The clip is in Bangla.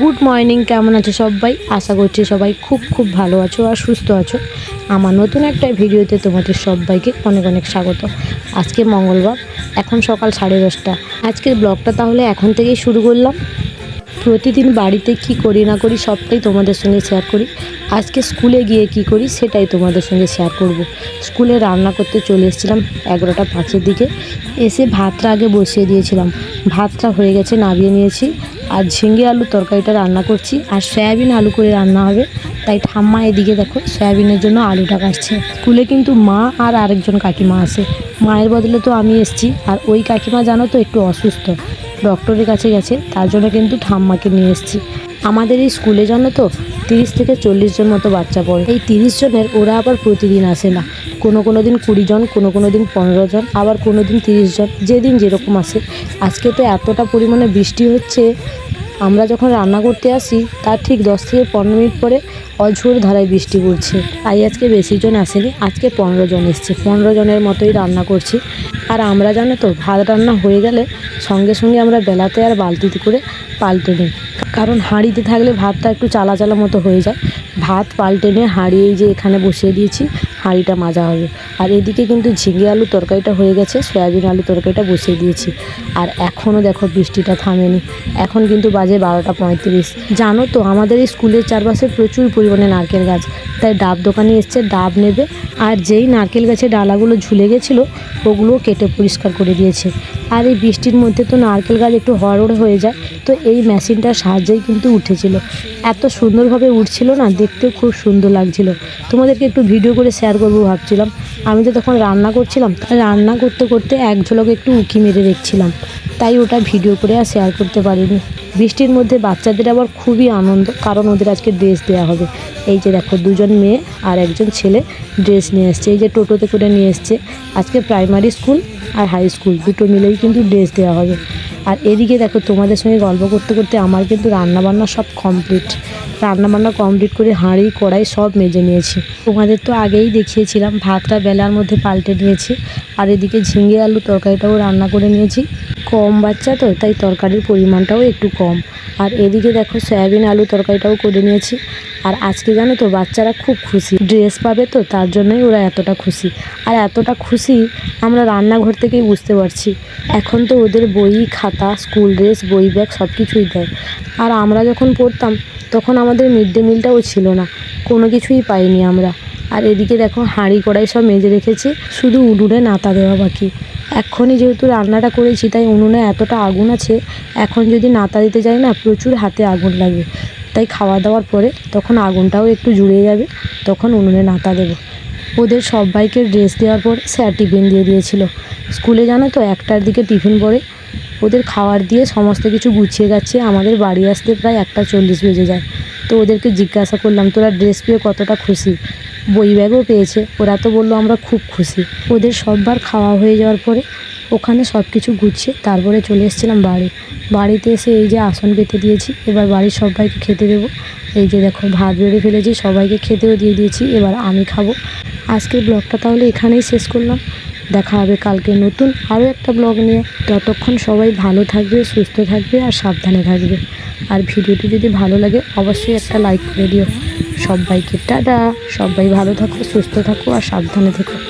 Good morning. কেমন আছো সবাই? আশা করছি সবাই খুব খুব ভালো আছো আর সুস্থ আছো। আমার নতুন একটা ভিডিওতে তোমাদের সবাইকে অনেক অনেক স্বাগত। আজকে মঙ্গলবার, এখন সকাল সাড়ে দশটা। আজকের ব্লগটা তাহলে এখন থেকেই শুরু করলাম। প্রতিদিন বাড়িতে কি করি না করি সবটাই তোমাদের সঙ্গে শেয়ার করি। আজকে স্কুলে গিয়ে কি করি সেটাই তোমাদের সঙ্গে শেয়ার করব। স্কুলে রান্না করতে চলে এসেছিলাম এগারোটা পাঁচের দিকে। এসে ভাতটা আগে বসিয়ে দিয়েছিলাম। ভাতটা হয়ে গেছে, নামিয়ে নিয়েছি। আর ঝিঙ্গে আলু তরকারিটা রান্না করছি, আর সয়াবিন আলু করে রান্না হবে। তাই ঠাম্মা এদিকে দেখো, সয়াবিনের জন্য আলুটা কাটছে স্কুলে কিন্তু মা আর আরেকজন কাকিমা আছে। মায়ের বদলে তো আমি এসেছি, আর ওই কাকিমা জানো তো একটু অসুস্থ। ডক্টরের কাছে গেছে, তার জন্য কিন্তু ঠাম্মাকে নিয়ে এসেছি। আমাদের এই স্কুলে জানো তো, তিরিশ থেকে চল্লিশ জন মতো বাচ্চা পড়ে। এই তিরিশ জনের ওরা আবার প্রতিদিন আসে না। কোনো কোনো দিন কুড়ি জন, কোনো কোনো দিন পনেরো জন, আবার কোনো দিন তিরিশ জন, যেদিন যেরকম আসে। আজকে তো এতটা পরিমাণে বৃষ্টি হচ্ছে আমরা যখন রান্না করতে আসি, তার ঠিক দশ থেকে পনেরো মিনিট পরে অঝোর ধারায় বৃষ্টি পড়ছে। তাই আজকে বেশি জন আসেনি, আজকে পনেরো জন এসছে। পনেরো জনের মতোই রান্না করছি। আর আমরা জানো তো, ভাত রান্না হয়ে গেলে সঙ্গে সঙ্গে আমরা বেলাতে আর বালতিতে করে পাল্টে নিই। কারণ হাঁড়িতে থাকলে ভাতটা একটু চালা চালা মতো হয়ে যায়। ভাত পাল্টে নিয়ে হাঁড়ি এই যে এখানে বসিয়ে দিয়েছি হাঁড়িটা মাজা হবে আর এদিকে কিন্তু ঝিঙে আলু তরকারিটা হয়ে গেছে, সয়াবিন আলু তরকারিটা বসিয়ে দিয়েছি। আর এখনও দেখো বৃষ্টিটা থামেনি। এখন কিন্তু বাজে বারোটা পঁয়ত্রিশ। জানো তো, আমাদের এই স্কুলের চারপাশে প্রচুর পরিমাণে নারকেল গাছ। তাই ডাব দোকানে এসছে, ডাব নেবে। আর যেই নারকেল গাছের ডালাগুলো ঝুলে গেছিল, ওগুলোও কেটে পরিষ্কার করে দিয়েছে। আর এই বৃষ্টির মধ্যে তো নারকেল গাছ একটু হড়হড় হয়ে যায়, তো এই মেশিনটার সাহায্যেই কিন্তু উঠেছিল। এত সুন্দরভাবে উঠছিল না, দেখতেও খুব সুন্দর লাগছিল। তোমাদেরকে একটু ভিডিও করে শেয়ার করব ভাবছিলাম। আমি তো তখন রান্না করছিলাম রান্না করতে করতে এক ঝলক একটু উঁকি মেরে দেখছিলাম। তাই ওটা ভিডিও করে আর শেয়ার করতে পারিনি। বৃষ্টির মধ্যে বাচ্চাদের আবার খুবই আনন্দ, কারণ ওদের আজকে ড্রেস দেওয়া হবে। এই যে দেখো, দুজন মেয়ে আর একজন ছেলে ড্রেস নিয়ে এসছে। এই যে টোটোতে করে নিয়ে এসছে। আজকে প্রাইমারি স্কুল আর হাই স্কুল দুটো মিলেই কিন্তু ড্রেস দেওয়া হবে। আর এদিকে দেখো, তোমাদের সঙ্গে গল্প করতে করতে আমার কিন্তু রান্নাবান্না সব কমপ্লিট রান্নাবান্না কমপ্লিট করে হাঁড়ি, কড়াই সব মেজে নিয়েছি। তোমাদের তো আগেই দেখিয়েছিলাম, ভাতটা বেলার মধ্যে পাল্টে নিয়েছি। আর এদিকে ঝিঙে আলু তরকারিটাও রান্না করে নিয়েছি। কম বাচ্চা তো, তাই তরকারির পরিমাণটাও একটু কম। আর এদিকে দেখো সয়াবিন আলু তরকারিটাও করে নিয়েছি। আর আজকে জানো তো বাচ্চারা খুব খুশি। ড্রেস পাবে তো, তার জন্যই ওরা এতটা খুশি। আর এতটা খুশি আমরা রান্নাঘর থেকেই বুঝতে পারছি। এখন তো ওদের বই, খাতা, স্কুল ড্রেস, বই ব্যাগ সব কিছুই দেয়। আর আমরা যখন পড়তাম, তখন আমাদের মিড ডে মিলটাও ছিল না। কোনো কিছুই পাইনি আমরা। আর এদিকে দেখো হাঁড়ি কড়াই সব মেজে রেখেছি। শুধু উনুনে নাতা দেওয়া বাকি। এখনই যেহেতু রান্নাটা করেছি, তাই উনুনে এতটা আগুন আছে, এখন যদি নাতা দিতে যাই না, প্রচুর হাতে আগুন লাগবে তাই খাওয়া দাওয়ার পরে তখন আগুনটাও একটু জুড়ে যাবে, তখন উনুনে নাতা দেবো। ওদের সবাইকে ড্রেস দেওয়ার পর স্যার টিফিন দিয়ে দিয়েছিল। স্কুলে জানো তো, একটার দিকে টিফিন পরে ওদের খাওয়ার দিয়ে সমস্ত কিছু গুছিয়ে গেছে আমাদের বাড়ি আসতে প্রায় একটা চল্লিশ বেজে যায়। তো ওদেরকে জিজ্ঞাসা করলাম, তোরা ড্রেস পেয়ে কতটা খুশি? বই ব্যাগও পেয়েছে। ওরা তো বলল আমরা খুব খুশি। ওদের সববার খাওয়া হয়ে যাওয়ার পরে ওখানে সব কিছু গুছিয়ে তারপরে চলে এসেছিলাম বাড়ি। বাড়িতে এসে এই যে আসন পেতে দিয়েছি, এবার বাড়ির সবাইকে খেতে দেবো। এই যে দেখো, ভাত বেড়ে ফেলেছি, সবাইকে খেতেও দিয়ে দিয়েছি, এবার আমি খাব। আজকের ব্লগটা তাহলে এখানেই শেষ করলাম। দেখা হবে কালকে নতুন আরও একটা ব্লগ নিয়ে। ততক্ষণ সবাই ভালো থাকবে, সুস্থ থাকবে আর সাবধানে থাকবে। আর ভিডিওটি যদি ভালো লাগে, অবশ্যই একটা লাইক করে দিও। সবাইকে টাটা। সবাই ভালো থাকো, সুস্থ থাকো আর সাবধানে থেকো।